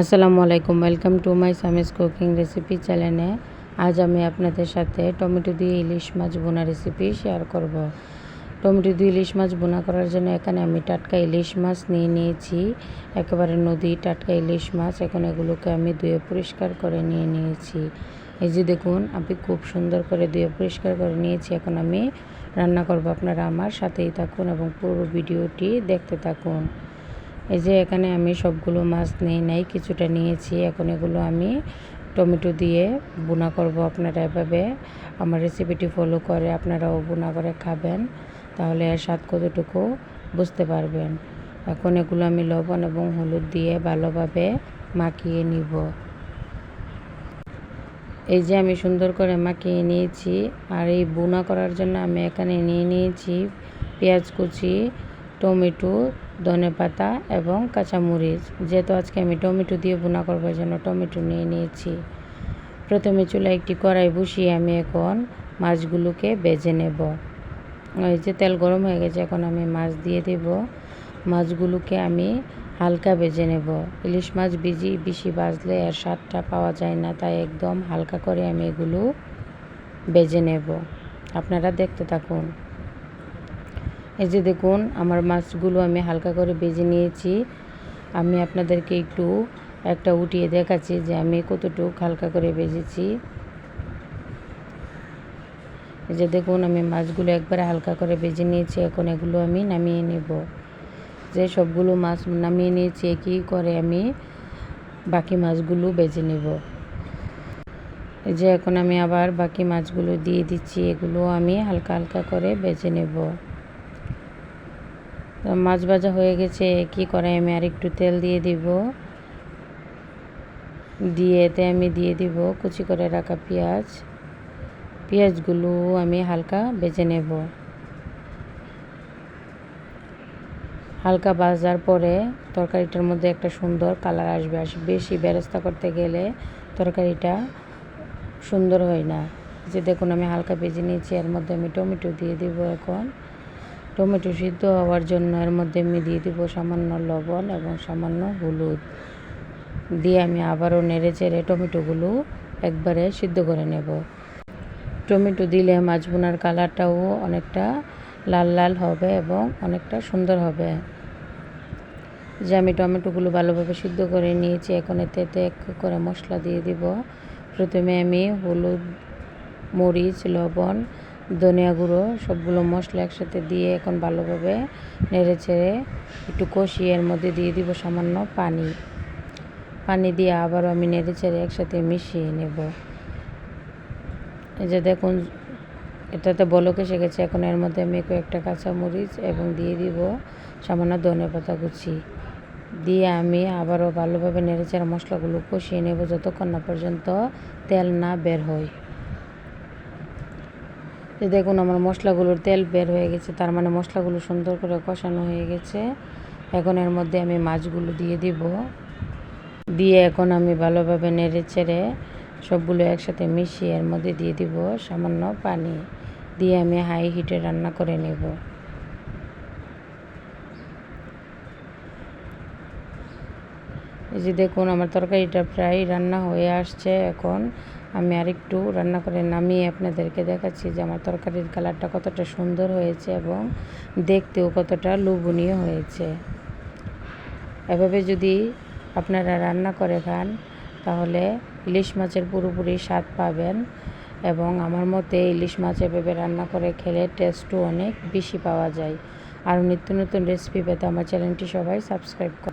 আসসালামু আলাইকুম welcome to my Sami's cooking recipe চ্যানেলে আজ আমি আপনাদের সাথে টমেটো দিয়ে ইলিশ মাছ বোনা রেসিপি শেয়ার করব। টমেটো দিয়ে ইলিশ মাছ বোনা করার জন্য এখানে আমি টাটকা ইলিশ মাছ নিয়ে নিয়েছি। একেবারে নদী টাটকা ইলিশ মাছ, এখন এগুলোকে আমি ধুয়ে পরিষ্কার করে নিয়ে নিয়েছি। এই যে দেখুন আমি খুব সুন্দর করে ধুয়ে পরিষ্কার করে নিয়েছি। এখন আমি রান্না করব আপনারা আমার সাথেই থাকুন এবং পুরো ভিডিওটি দেখতে থাকুন। এই যে এখানে আমি সবগুলো মাছ নেই, নাই, কিছুটা নিয়েছি। এখন এগুলো আমি টমেটো দিয়ে বোনা করব আপনারা এভাবে। আমার রেসিপিটি ফলো করে, আপনারাও বোনা করে খাবেন। তাহলে এর স্বাদ কতটুকু বুঝতে পারবেন। এখন এগুলো আমি লবণ এবং হলুদ দিয়ে ভালোভাবে মাখিয়ে নিব। এই যে আমি সুন্দর করে মাখিয়ে নিয়েছি। আর এই বোনা করার জন্য আমি এখানে নিয়ে নিয়েছি পেঁয়াজ কুচি, টমেটো ধনে পাতা এবং কাঁচামরিচ। যেহেতু আজকে আমি টমেটো দিয়ে বোনা করব জন্য টমেটো নিয়ে নিয়েছি। প্রথমে চুলায় একটি কড়াই বসিয়ে আমি এখন মাছগুলোকে বেজে নেব। ওই যে তেল গরম হয়ে গেছে, এখন আমি মাছ দিয়ে দেব। মাছগুলোকে আমি হালকা বেজে নেব। ইলিশ মাছ বিজি বেশি বাজলে এর স্বাদটা পাওয়া যায় না, তাই একদম হালকা করে আমি এগুলো বেজে নেব। আপনারা দেখতে থাকুন। এই যে দেখুন, আমার মাছগুলো আমি হালকা করে বেজে নিয়েছি। আমি আপনাদেরকে একটু একটা উঠিয়ে দেখাচ্ছি যে আমি কতটুকু হালকা করে বেজেছি। এই যে দেখুন, আমি মাছগুলো একবারে হালকা করে বেজে নিয়েছি, এখন এগুলো আমি নামিয়ে নেব। যে সবগুলো মাছ নামিয়ে নিয়েছি, একই করে আমি বাকি মাছগুলো বেজে নেব। এই যে এখন আমি আবার বাকি মাছগুলো দিয়ে দিচ্ছি, এগুলো আমি হালকা হালকা করে বেজে নেব। মাছ ভাজা হয়ে গেছে, কি করে আমি? আর একটু তেল দিয়ে দিব। দিয়ে এতে আমি দিয়ে দিব কুচি করে রাখা পেঁয়াজ। পেঁয়াজগুলো আমি হালকা বেজে নেব। হালকা ভাজার পরে তরকারিটার মধ্যে একটা সুন্দর কালার আসবে। আস বেশি বেরেস্তা করতে গেলে তরকারিটা সুন্দর হয় না। যে দেখুন, আমি হালকা ভেজে নিয়েছি। এর মধ্যে আমি টমেটো দিয়ে দিব এখন। টমেটো সিদ্ধ হওয়ার জন্য এর মধ্যে আমি দিয়ে দিব সামান্য লবণ এবং সামান্য হলুদ। দিয়ে আমি আবারও নেড়ে চেড়ে টমেটোগুলো একবারে সিদ্ধ করে নেব। টমেটো দিলে মাছ বোনার কালারটাও অনেকটা লাল লাল হবে এবং অনেকটা সুন্দর হবে। যে আমি টমেটোগুলো ভালোভাবে সিদ্ধ করে নিয়েছি, এখন এতে এক করে মশলা দিয়ে দিব। প্রথমে আমি হলুদ, মরিচ, লবণ ধনিয়া গুঁড়ো, সবগুলো মশলা একসাথে দিয়ে এখন ভালোভাবে নেড়ে চেড়ে একটু কষিয়ে এর মধ্যে দিয়ে দিব সামান্য পানি। পানি দিয়ে আবারও আমি নেড়ে চেড়ে একসাথে মিশিয়ে নেব। এই যে দেখুন, এটাতে বলক এসে গেছে। এখন এর মধ্যে আমি কয়েকটা কাঁচামরিচ এবং দিয়ে দিব সামান্য ধনে পাতা কুচি। দিয়ে আমি আবারও ভালোভাবে নেড়েচেড়ে মশলাগুলো কষিয়ে নেব যতক্ষণ না পর্যন্ত তেল না বের হয়। যে দেখুন আমার মশলাগুলোর তেল বের হয়ে গেছে, তার মানে মশলাগুলো সুন্দর করে কষানো হয়ে গেছে। এখন এর মধ্যে আমি মাছগুলো দিয়ে দিব। দিয়ে এখন আমি ভালোভাবে নেড়ে চেড়ে সবগুলো একসাথে মিশিয়ে এর মধ্যে দিয়ে দিব সামান্য পানি। দিয়ে আমি হাই হিটে রান্না করে নেব। এই যে দেখুন আমার তরকারিটা প্রায় রান্না হয়ে আসছে এখন। আমি আরেকটু রান্না করে নামিয়ে আপনাদেরকে দেখাচ্ছি যে আমার তরকারির কালারটা কতটা সুন্দর হয়েছে এবং দেখতেও কতটা লোভনীয় হয়েছে। এভাবে যদি আপনারা রান্না করে খান, তাহলে ইলিশ মাছের পুরোপুরি স্বাদ পাবেন এবং আমার মতে ইলিশ মাছ এভাবে রান্না করে খেলে টেস্টও অনেক বেশি পাওয়া যায়। আর নিত্য নতুন রেসিপি পেতে আমার চ্যানেলটি সবাই সাবস্ক্রাইব করে